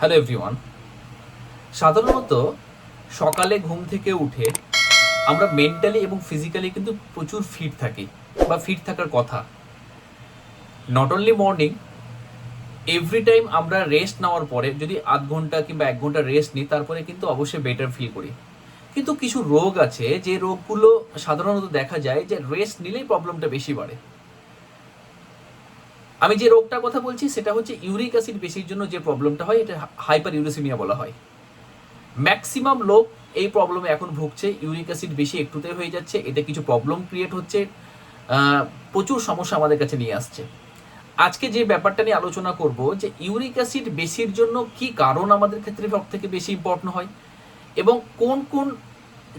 Hello everyone সাধারণত সকালে ঘুম থেকে উঠে আমরা মেন্টালি এবং ফিজিক্যালি কিন্তু প্রচুর ফিট থাকি বা ফিট থাকার কথা। Not only morning every time আমরা রেস্ট নেওয়ার পরে, যদি আধ ঘণ্টা কিংবা এক ঘণ্টা রেস্ট নিই, তারপরে কিন্তু অবশ্যই বেটার ফিল করি। কিন্তু কিছু রোগ আছে, যে রোগগুলো সাধারণত দেখা যায় যে রেস্ট নিলেই প্রবলেমটা বেশি বাড়ে। আমি যে রোগটার কথা বলছি, সেটা হচ্ছে ইউরিক অ্যাসিড বেশির জন্য যে প্রবলেমটা হয়, এটা হাইপার ইউরিসিমিয়া বলা হয়। ম্যাক্সিমাম লোক এই প্রবলেমে এখন ভুগছে, ইউরিক অ্যাসিড বেশি একটুতে হয়ে যাচ্ছে এটা কিছু প্রবলেম ক্রিয়েট হচ্ছে প্রচুর সমস্যা আমাদের কাছে নিয়ে আসছে। আজকে যে ব্যাপারটা নিয়ে আলোচনা করব, যে ইউরিক অ্যাসিড বেশির জন্য কি কারণ আমাদের ক্ষেত্রে সব থেকে বেশি ইম্পর্টেন্ট হয়, এবং কোন কোন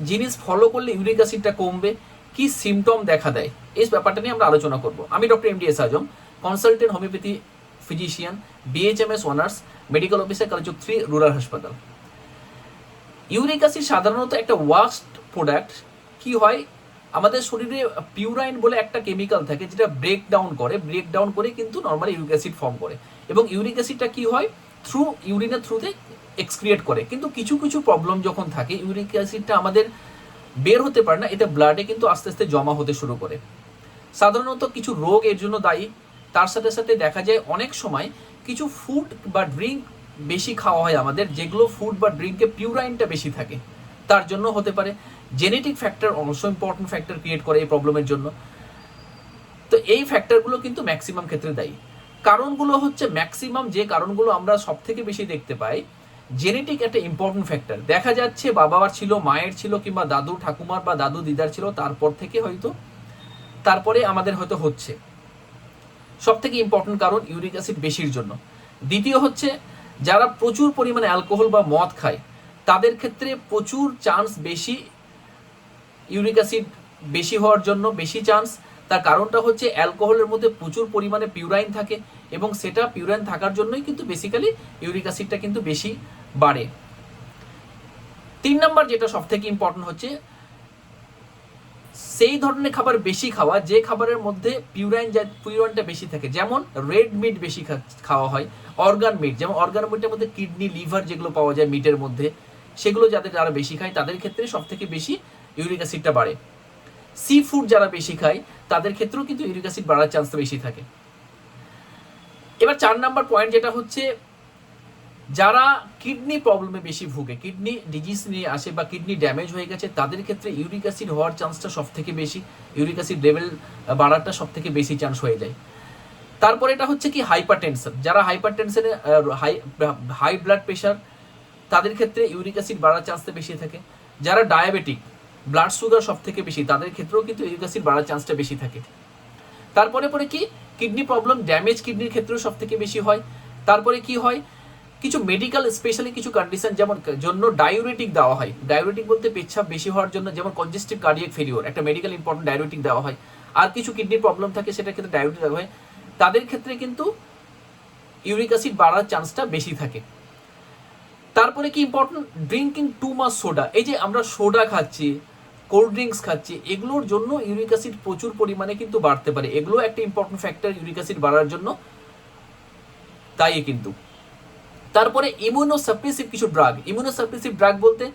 জিনিস ফলো করলে ইউরিক অ্যাসিডটা কমবে, কি সিমটম দেখা দেয়, এই ব্যাপারটা নিয়ে আমরা আলোচনা করব। আমি doctor M D S Azam consultant homeopathy physician BHMS honours medical officer কালচুক three rural হাসপাতাল ইউরিক অ্যাসিড সাধারণত একটা ওয়াস্ট প্রোডাক্ট কি হয়? আমাদের শরীরে পিউরাইন বলে একটা কেমিক্যাল থাকে যেটা ব্রেক ডাউন করে ব্রেক ডাউন করে কিন্তু নর্মালি ইউরিক অ্যাসিড ফর্ম করে। এবং ইউরিক অ্যাসিডটা কি হয়? থ্রু ইউরিনের থ্রুতে এক্সক্রিয়েট করে। কিন্তু কিছু কিছু প্রবলেম যখন থাকে ইউরিক অ্যাসিডটা আমাদের বের হতে পারে না এটা ব্লাডে কিন্তু আস্তে আস্তে জমা হতে শুরু করে। সাধারণত কিছু রোগ এর জন্য দায়ী। তার সাথে সাথে দেখা যায় অনেক সময় কিছু ফুড বা ড্রিঙ্ক বেশি খাওয়া হয় আমাদের, যেগুলো ফুড বা ড্রিঙ্কে পিউরাইনটা বেশি থাকে। তার জন্য হতে পারে জেনেটিক ফ্যাক্টর অবশ্য ইম্পর্টেন্ট ফ্যাক্টর ক্রিয়েট করে এই প্রবলেমের জন্য। তো এই ফ্যাক্টরগুলো কিন্তু ম্যাক্সিমাম ক্ষেত্রে দায়ী। কারণগুলো হচ্ছে ম্যাক্সিমাম যে কারণগুলো আমরা সব থেকে বেশি দেখতে পাই জেনেটিক একটা ইম্পর্টেন্ট ফ্যাক্টর দেখা যাচ্ছে বাবার ছিল, মায়ের ছিল কিংবা দাদু, ঠাকুমার বা দাদু দিদার ছিল, তারপর থেকে হয়তো, তারপরে আমাদের হয়তো হচ্ছে। সব থেকে ইম্পর্টেন্ট কারণ ইউরিক অ্যাসিড বেশির জন্য। দ্বিতীয় হচ্ছে, যারা প্রচুর পরিমাণে অ্যালকোহল বা মদ খায়, তাদের ক্ষেত্রে প্রচুর চান্স বেশি ইউরিক অ্যাসিড বেশি হওয়ার জন্য, বেশি চান্স তার কারণটা হচ্ছে অ্যালকোহলের মধ্যে প্রচুর পরিমাণে পিউরাইন থাকে এবং সেটা পিউরাইন থাকার জন্যই কিন্তু বেসিক্যালি ইউরিক অ্যাসিডটা কিন্তু বেশি বাড়ে। তিন নাম্বার যেটা সব থেকে ইম্পর্টেন্ট হচ্ছে সেই ধরনের খাবার বেশি খাওয়া, যে খাবারের মধ্যে পিউরাইন পিউরাইনটা বেশি থাকে, যেমন রেড মিট বেশি খাওয়া হয় অর্গান মিট যেমন অর্গান মিটের মধ্যে কিডনি লিভার যেগুলো পাওয়া যায় মিটের মধ্যে, সেগুলো যাদের যারা বেশি খায়, তাদের ক্ষেত্রে সব থেকে বেশি ইউরিক অ্যাসিডটা বাড়ে। সি ফুড যারা বেশি খায়, তাদের ক্ষেত্রেও কিন্তু ইউরিক অ্যাসিড বাড়ার চান্স বেশি থাকে। এবার চার নাম্বার পয়েন্ট যেটা হচ্ছে যারা কিডনি প্রবলেমে বেশি ভুগে, কিডনি ডিজিজ নিয়ে আসে বা কিডনি ড্যামেজ হয়ে গেছে, তাদের ক্ষেত্রে ইউরিক অ্যাসিড হওয়ার চান্সটা সব থেকে বেশি, ইউরিক অ্যাসিড লেভেল বাড়াটা সব থেকে বেশি চান্স হয়ে যায়। তারপরে এটা হচ্ছে কি হাইপার টেনশন যারা হাইপার টেনশনে হাই হাই ব্লাড প্রেশার তাদের ক্ষেত্রে ইউরিক অ্যাসিড বাড়ার চান্সটা বেশি থাকে। যারা ডায়াবেটিক, ব্লাড সুগার সব থেকে বেশি, তাদের ক্ষেত্রেও কিন্তু ইউরিক অ্যাসিড বাড়ার চান্সটা বেশি থাকে। তারপরে পরে কি? কিডনি প্রবলেম, ড্যামেজ কিডনির ক্ষেত্রেও সব থেকে বেশি হয়। তারপরে কি হয়? কিছু মেডিকেল স্পেশালি কিছু কন্ডিশন যেমন জন্য ডায়োরেটিক দেওয়া হয়। ডায়োরেটিক বলতে পেচ্ছাপ বেশি হওয়ার জন্য যেমন কনজেস্টিভ কার্ডিয়াক ফেলিওর একটা মেডিকেল ইম্পর্টেন্ট ডায়োরেটিক দেওয়া হয়। আর কিছু কিডনির প্রবলেম থাকে সেটার ক্ষেত্রে ডায়োরেটিক দেওয়া হয়। তাদের ক্ষেত্রে কিন্তু ইউরিক অ্যাসিড বাড়ার চান্সটা বেশি থাকে। তারপরে কি important drinking too much soda এই যে আমরা সোডা খাচ্ছি কোল্ড ড্রিঙ্কস খাচ্ছি, এগুলোর জন্য ইউরিক অ্যাসিড প্রচুর পরিমাণে কিন্তু বাড়তে পারে। এগুলো একটা ইম্পর্টেন্ট ফ্যাক্টর ইউরিক অ্যাসিড বাড়ার জন্য। তাই কিন্তু। তারপরে ইমিউনোসাপ্রেসিভ কিছু ড্রাগ ইমিউনোসাপ্রেসিভ ড্রাগ বলতে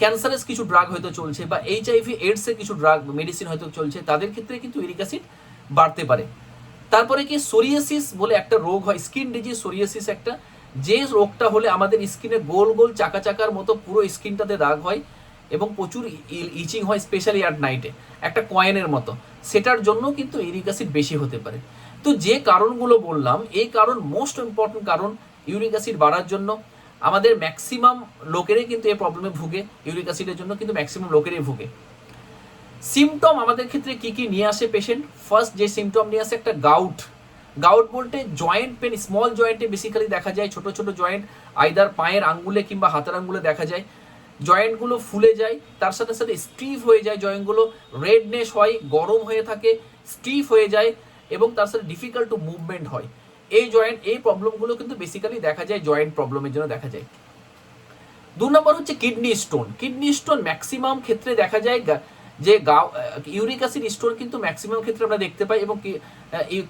ক্যান্সারাস কিছু ড্রাগ হয়তো চলছে বা এইচআইভি এইডস এর কিছু ড্রাগ মেডিসিন হয়তো চলছে, তাদের ক্ষেত্রে কিন্তু ইউরিক অ্যাসিড বাড়তে পারে। তারপরে কি সোরিয়াসিস বলে একটা রোগ হয় স্কিন ডিজিজ সোরিয়াসিস একটা। যে রোগটা হলে আমাদের স্কিনে গোল গোল চাকা চাকার মতো পুরো স্কিনটাতে দাগ হয় এবং প্রচুর ইচিং হয় স্পেশালি অ্যাট নাইটে একটা কয়েনের মতো। সেটার জন্য কিন্তু ইউরিক অ্যাসিড বেশি হতে পারে। তো যে কারণগুলো বললাম, এই কারণ মোস্ট ইম্পর্টেন্ট কারণ ইউরিক অ্যাসিড বাড়ার জন্য। আমাদের ম্যাক্সিমাম লোকেরই কিন্তু এই প্রবলেমে ভুগে, ইউরিক অ্যাসিডের জন্য কিন্তু ম্যাক্সিমাম লোকেরই ভুগে। সিমটম আমাদের ক্ষেত্রে কি কি নিয়ে আসে পেশেন্ট ফার্স্ট যে সিমটম নিয়ে আসে একটা গাউট গাউট বলতে জয়েন্ট পেন স্মল জয়েন্টে বেসিক্যালি দেখা যায়, ছোট ছোট জয়েন্ট আইদার পায়ের আঙ্গুলে কিংবা হাতের আঙ্গুলে দেখা যায়। জয়েন্টগুলো ফুলে যায়, তার সাথে সাথে স্টিফ হয়ে যায় জয়েন্টগুলো রেডনেস হয়, গরম হয়ে থাকে স্টিফ হয়ে যায়, এবং তার সাথে ডিফিকাল্ট টু মুভমেন্ট হয়। এই জয়েন্ট এই প্রবলেমগুলো কিন্তু বেসিক্যালি দেখা যায় জয়েন্ট প্রবলেমের জন্য দেখা যায়। দু নম্বর হচ্ছে kidney stone kidney stone maximum ক্ষেত্রে দেখা যায় যে গাও ইউরিক অ্যাসিড স্টোন কিন্তু ম্যাক্সিমাম ক্ষেত্রে আমরা দেখতে পাই এবং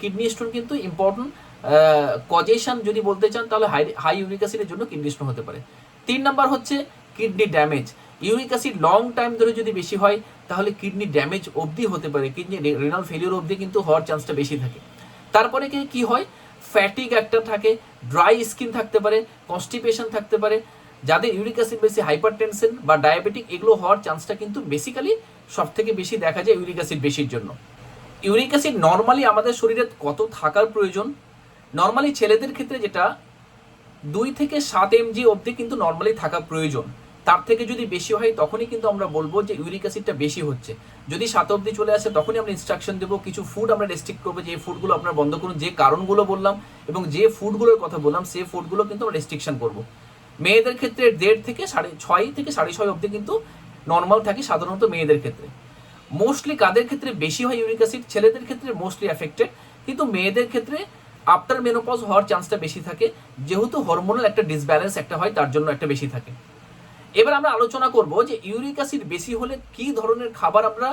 কিডনি স্টোন কিন্তু ইম্পর্টেন্ট কজেশন যদি বলতে চান তাহলে হাই হাই ইউরিক অ্যাসিডের জন্য কিডনি স্টোন হতে পারে। তিন নাম্বার হচ্ছে kidney damage uric acid long time ধরে যদি বেশি হয়, তাহলে কিডনি ড্যামেজ অবধি হতে পারে। কিডনি রেনাল ফেলিওর অবধি কিন্তু হওয়ার চান্সটা বেশি থাকে। তারপরে কি হয় ফ্যাটিক একটা থাকে ড্রাই স্কিন থাকতে পারে কনস্টিপেশন থাকতে পারে, যাদের ইউরিক অ্যাসিড বেশি হাইপার টেনশন বা ডায়াবেটিক এগুলো হওয়ার চান্সটা কিন্তু বেসিক্যালি সব থেকে বেশি দেখা যায় ইউরিক অ্যাসিড বেশির জন্য। ইউরিক অ্যাসিড নর্মালি আমাদের শরীরে কত থাকার প্রয়োজন? নর্মালি ছেলেদের ক্ষেত্রে যেটা, দুই থেকে সাত এমজি অবধি কিন্তু নর্মালি থাকা প্রয়োজন। তার থেকে যদি বেশি হয়, তখনই কিন্তু আমরা বলব যে ইউরিক অ্যাসিডটা বেশি হচ্ছে। যদি সাত অবধি চলে আসে, তখনই আমরা ইনস্ট্রাকশন দেবো, কিছু ফুড আমরা রেস্ট্রিক্ট করব, যে ফুডগুলো আপনার বন্ধ করুন, যে কারণগুলো বললাম এবং যে ফুডগুলোর কথা বললাম সেই ফুডগুলো কিন্তু আমরা রেস্ট্রিকশন করব। মেয়েদের ক্ষেত্রে দেড় থেকে সাড়ে ছয় থেকে সাড়ে ছয় অবধি কিন্তু নর্মাল থাকে, সাধারণত মেয়েদের ক্ষেত্রে। মোস্টলি কাদের ক্ষেত্রে বেশি হয় ইউরিক অ্যাসিড ছেলেদের ক্ষেত্রে মোস্টলি অ্যাফেক্টেড কিন্তু মেয়েদের ক্ষেত্রে আফটার মেনোপজ হওয়ার চান্সটা বেশি থাকে। যেহেতু হরমোনাল একটা ডিসব্যালেন্স একটা হয়, তার জন্য একটা বেশি থাকে। এবার আমরা আলোচনা করব যে ইউরিক অ্যাসিড বেশি হলে কি ধরনের খাবার আমরা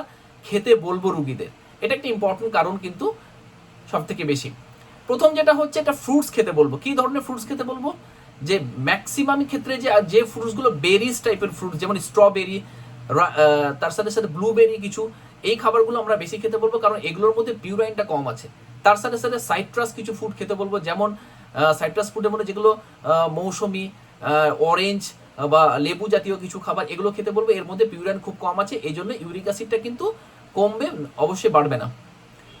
খেতে বলব রুগীদের। এটা একটা ইম্পর্টেন্ট কারণ কিন্তু সব থেকে বেশি। প্রথম যেটা হচ্ছে একটা ফ্রুটস খেতে বলব। কি ধরনের ফ্রুটস খেতে বলব? যে ম্যাক্সিমাম ক্ষেত্রে যে যে ফ্রুটসগুলো বেরিজ টাইপের ফ্রুটস যেমন স্ট্রবেরি তার সাথে সাথে ব্লুবেরি কিছু, এই খাবারগুলো আমরা বেশি খেতে বলব কারণ এগুলোর মধ্যে পিউরাইনটা কম আছে। তার সাথে সাথে সাইট্রাস কিছু ফুড খেতে বলব, যেমন সাইট্রাস ফুডের মধ্যে যেগুলো মৌসুমি অরেঞ্জ বা লেবু জাতীয় কিছু খাবার, এগুলো খেতে বলব, এর মধ্যে পিউরাইন খুব কম আছে এই জন্য ইউরিক অ্যাসিডটা কিন্তু কমবে, অবশ্যই বাড়বে না।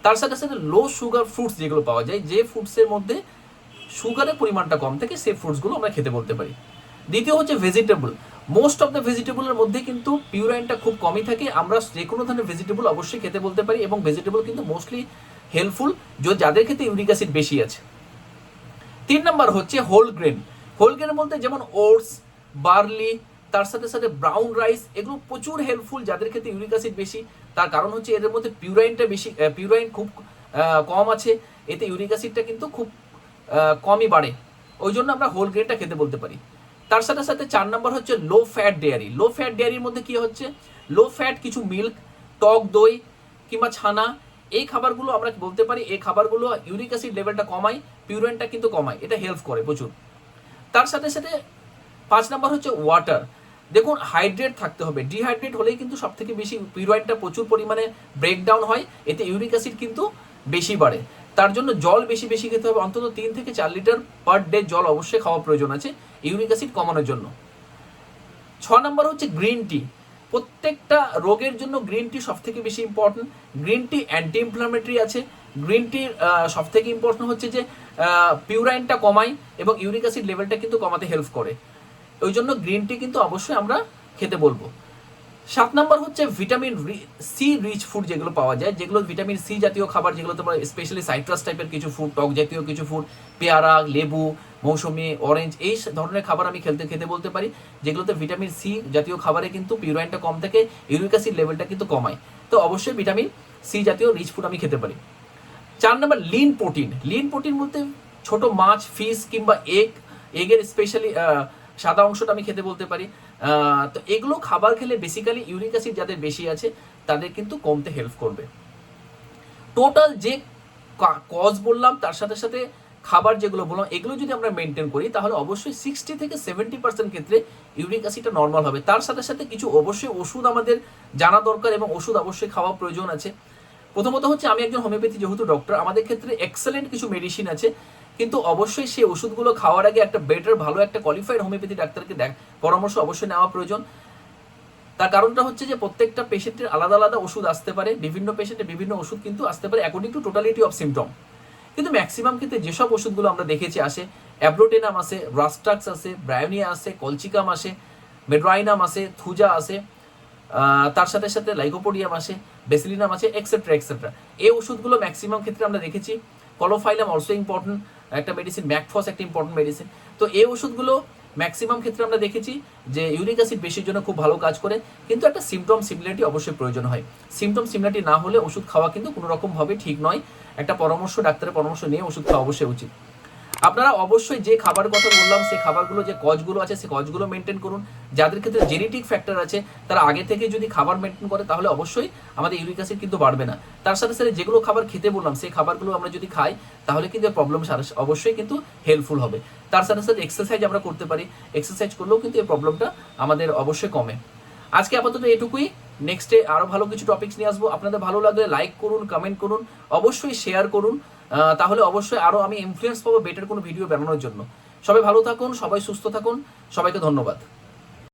তার সাথে সাথে লো সুগার ফ্রুটস যেগুলো পাওয়া যায়, যে ফ্রুটসের মধ্যে সুগারের পরিমাণটা কম থাকে, সেই ফ্রুটসগুলো আমরা খেতে বলতে পারি। দ্বিতীয় হচ্ছে ভেজিটেবল মোস্ট অফ দ্য ভেজিটেবলের মধ্যে কিন্তু পিউরাইনটা খুব কমই থাকে, আমরা যে কোনো ধরনের ভেজিটেবল অবশ্যই খেতে বলতে পারি, এবং ভেজিটেবল কিন্তু মোস্টলি হেল্পফুল যাদের ক্ষেত্রে ইউরিক অ্যাসিড বেশি আছে। তিন নম্বর হচ্ছে হোল গ্রেন হোল গ্রেন বলতে যেমন ওটস বার্লি, তার সাথে সাথে ব্রাউন রাইস, এগুলো প্রচুর হেল্পফুল যাদের ক্ষেত্রে ইউরিক অ্যাসিড বেশি। তার কারণ হচ্ছে এদের মধ্যে পিউরাইনটা বেশি পিউরাইন খুব কম আছে। এতে ইউরিক অ্যাসিডটা কিন্তু খুব কমই বাড়ে। ওই জন্য আমরা হোল গ্রেনটা খেতে বলতে পারি। তার সাথে সাথে চার নম্বর হচ্ছে low fat dairy low fat ডেয়ারির মধ্যে কি হচ্ছে? লো ফ্যাট কিছু মিল্ক টক, দই কিংবা ছানা, এই খাবারগুলো আমরা বলতে পারি? এই খাবারগুলো ইউরিক অ্যাসিড লেভেলটা কমায় পিউরাইনটা কিন্তু কমায়। এটা হেল্প করে প্রচুর। তার সাথে সাথে পাঁচ নাম্বার হচ্ছে ওয়াটার দেখুন হাইড্রেট থাকতে হবে। ডিহাইড্রেট হলেই কিন্তু সব থেকে বেশি পিউরাইনটা প্রচুর পরিমাণে ব্রেকডাউন হয়। এতে ইউরিক অ্যাসিড কিন্তু বেশি বাড়ে। তার জন্য জল বেশি বেশি খেতে হবে। অন্তত তিন থেকে চার লিটার পার ডে জল অবশ্যই খাওয়া প্রয়োজন আছে ইউরিক অ্যাসিড কমানোর জন্য। ছ নম্বর হচ্ছে গ্রিন টি প্রত্যেকটা রোগের জন্য গ্রিন টি সব থেকে বেশি important green tea anti inflammatory আছে। গ্রিন টির সব থেকে ইম্পর্টেন্ট হচ্ছে যে পিউরাইনটা কমায় এবং ইউরিক অ্যাসিড লেভেলটা কিন্তু কমাতে হেল্প করে। ওই জন্য গ্রিন টি কিন্তু অবশ্যই আমরা খেতে বলব। সাত নাম্বার হচ্ছে ভিটামিন সি রিচ ফুড যেগুলো পাওয়া যায়, যেগুলো ভিটামিন সি জাতীয় খাবার, যেগুলো তোমার স্পেশালি সাইট্রাস টাইপের কিছু ফুড টক জাতীয় কিছু ফুড পেয়ারা, লেবু, মৌসুমি অরেঞ্জ এই ধরনের খাবার আমি খেলতে, খেতে বলতে পারি, যেগুলোতে ভিটামিন সি জাতীয় খাবারে কিন্তু পিউরাইনটা কম থাকে ইউরিক অ্যাসিড লেভেলটা কিন্তু কমায়। তো অবশ্যই ভিটামিন সি জাতীয় রিচ ফুড আমি খেতে পারি। চার number lean protein lean protein বলতে ছোট মাছ ফিশ কিংবা এগ এগের স্পেশালি সাদা অংশটা আমি খেতে বলতে পারি। তো এগুলো খাবার খেলে বেসিক্যালি ইউরিক অ্যাসিড যাদের বেশি আছে, তাদের কিন্তু কমতে হেল্প করবে। টোটাল যে কজ বললাম, তার সাথে সাথে খাবার যেগুলো বললাম, এগুলো যদি আমরা মেনটেন করি, তাহলে অবশ্যই সিক্সটি থেকে সেভেন্টি পার্সেন্ট ক্ষেত্রে ইউরিক অ্যাসিডটা নর্মাল হবে। তার সাথে সাথে কিছু অবশ্যই ওষুধ আমাদের জানা দরকার এবং ওষুধ অবশ্যই খাওয়া প্রয়োজন আছে। প্রথমত হচ্ছে, আমি একজন হোমিওপ্যাথি যেহেতু ডক্টর আমাদের ক্ষেত্রে এক্সেলেন্ট কিছু মেডিসিন আছে। কিন্তু অবশ্যই সেই ওষুধগুলো খাওয়ার আগে একটা বেটার ভালো একটা কোয়ালিফাইড হোমিওপ্যাথি ডাক্তারকে দেখ, পরামর্শ অবশ্যই নেওয়া প্রয়োজন। তার কারণটা হচ্ছে যে প্রত্যেকটা পেশেন্টের আলাদা আলাদা ওষুধ আসতে পারে, বিভিন্ন পেশেন্টের বিভিন্ন ওষুধ কিন্তু আসতে পারে according to totality of symptom কিন্তু ম্যাক্সিমাম ক্ষেত্রে যেসব ওষুধগুলো আমরা দেখেছি আসে অ্যাব্রোটেনাম আসে রাস্টাক্স আসে ব্রায়োনিয়া আসে কলচিকাম আসে মেড্রাইনাম আসে থুজা আসে তার সাথে সাথে লাইকোপোডিয়াম আসে বেসিলিনাম আছে এক্সেট্রা এক্সেট্রা এই ওষুধগুলো ম্যাক্সিমাম ক্ষেত্রে আমরা দেখেছি। কলোফাইলাম অলসো ইম্পর্টেন্ট একটা মেডিসিন ম্যাকফস একটা ইম্পর্টেন্ট মেডিসিন তো এই ওষুধগুলো ম্যাক্সিমাম ক্ষেত্রে আমরা দেখেছি যে ইউরিক অ্যাসিড বেশির জন্য খুব ভালো কাজ করে, কিন্তু একটা সিমটম সিমিলারিটি অবশ্যই প্রয়োজন হয়। সিমটম সিমিলারিটি না হলে ওষুধ খাওয়া কিন্তু কোনো রকমভাবে ঠিক নয়। একটা পরামর্শ, ডাক্তারের পরামর্শ নিয়ে ওষুধ খাওয়া অবশ্যই উচিত। আপনারা অবশ্যই যে খাবার কথা বললাম, সেই খাবারগুলো, যে কজগুলো আছে, সেই কজগুলো মেনটেন করুন। যাদের ক্ষেত্রে জেনেটিক ফ্যাক্টর আছে, তারা আগে থেকে যদি খাবার মেনটেন করে, তাহলে অবশ্যই আমাদের ইউরিক অ্যাসিড কিন্তু বাড়বে না। তার সাথে সাথে যেগুলো খাবার খেতে বললাম, সেই খাবারগুলো আমরা যদি খাই, তাহলে কিন্তু প্রবলেম অবশ্যই কিন্তু হেল্পফুল হবে। তার সাথে সাথে এক্সারসাইজ আমরা করতে পারি। এক্সারসাইজ করলেও কিন্তু এই প্রবলেমটা আমাদের অবশ্যই কমে। আজকে আপাতত এটুকুই। নেক্সটে আরও ভালো কিছু টপিকস নিয়ে আসব। আপনাদের ভালো লাগলে লাইক করুন কমেন্ট করুন। অবশ্যই শেয়ার করুন। তাহলে অবশ্যই আরও আমি ইনফ্লুয়েন্স পাবো বেটার কোনো ভিডিও বানানোর জন্য। সবাই ভালো থাকুন, সবাই সুস্থ থাকুন, সবাইকে ধন্যবাদ।